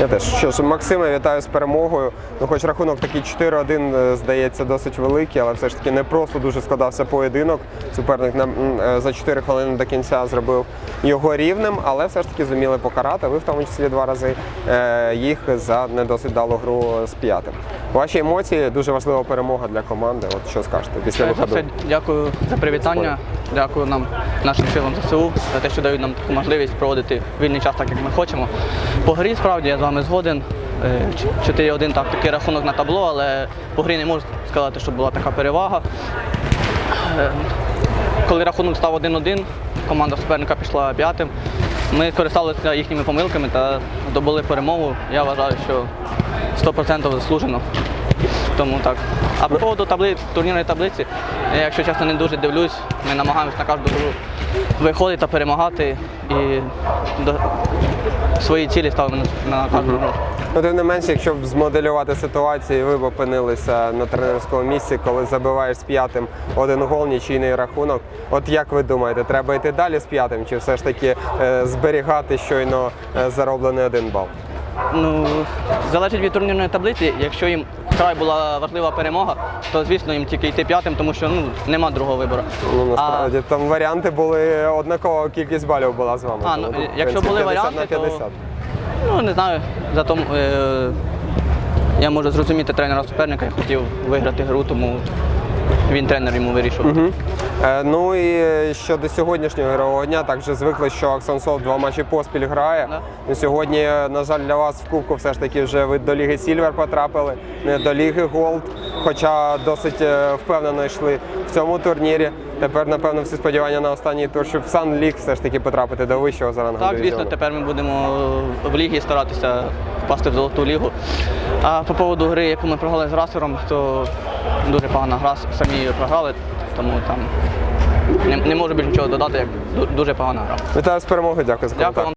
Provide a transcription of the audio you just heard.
Я теж. Що ж, Максиме, вітаю з перемогою. Ну, хоч рахунок такий 4-1, е, здається, досить великий, але все ж таки не просто дуже складався поєдинок. Суперник на, е, за 4 хвилини до кінця зробив його рівним, але все ж таки зуміли покарати. Ви в тому числі два рази е, їх за не досить далу гру з п'ятим. Ваші емоції дуже важлива перемога для команди. От що скажете після виходу? все, дякую за привітання. Дякую нам, нашим силам ЗСУ, за те, що дають нам таку можливість проводити вільний час так, як ми хочемо. По грі справді я вами згоден. Е, 4-1 так, такий рахунок на табло, але по грі не можу сказати, що була така перевага. Е, Коли рахунок став 1-1, команда суперника пішла п'ятим. Ми скористалися їхніми помилками та здобули перемогу. Я вважаю, що 100% заслужено. Тому так. А по поводу табли... турнірної таблиці, я, якщо чесно, не дуже дивлюсь. Ми намагаємося на кожну гру виходити та перемагати і до... свої цілі ставимо на, кожну. Ну, тим не менше, якщо б змоделювати ситуацію, ви б опинилися на тренерському місці, коли забиваєш з п'ятим один гол, нічийний рахунок. От як ви думаєте, треба йти далі з п'ятим, чи все ж таки е, зберігати щойно е, зароблений один бал? Ну, залежить від турнірної таблиці. Якщо їм вкрай була важлива перемога, то звісно їм тільки йти п'ятим, тому що ну, нема другого вибору. Ну насправді там варіанти були однакова кількість балів була з вами. А, ну, якщо були 50 варіанти, на 50. то- Ну, не знаю. Зато е, я можу зрозуміти тренера суперника, я хотів виграти гру, тому він тренер йому вирішував. Е, Ну і щодо сьогоднішнього ігрового дня, так вже звикли, що Аксансов два матчі поспіль грає. Да. Ну, сьогодні, на жаль, для вас в Кубку все ж таки вже ви до Ліги Сільвер потрапили, не до Ліги Голд, хоча досить е, впевнено йшли в цьому турнірі. Тепер, напевно, всі сподівання на останній тур, щоб в Сан Ліг все ж таки потрапити до вищого зарангового Так, звісно, тепер ми будемо в лігі старатися впасти в золоту лігу. А по поводу гри, яку ми програли з Расером, то дуже погана гра, самі її програли, тому там не, не можу більше нічого додати, як дуже погана гра. Вітаю з перемогою, дякую за коментар.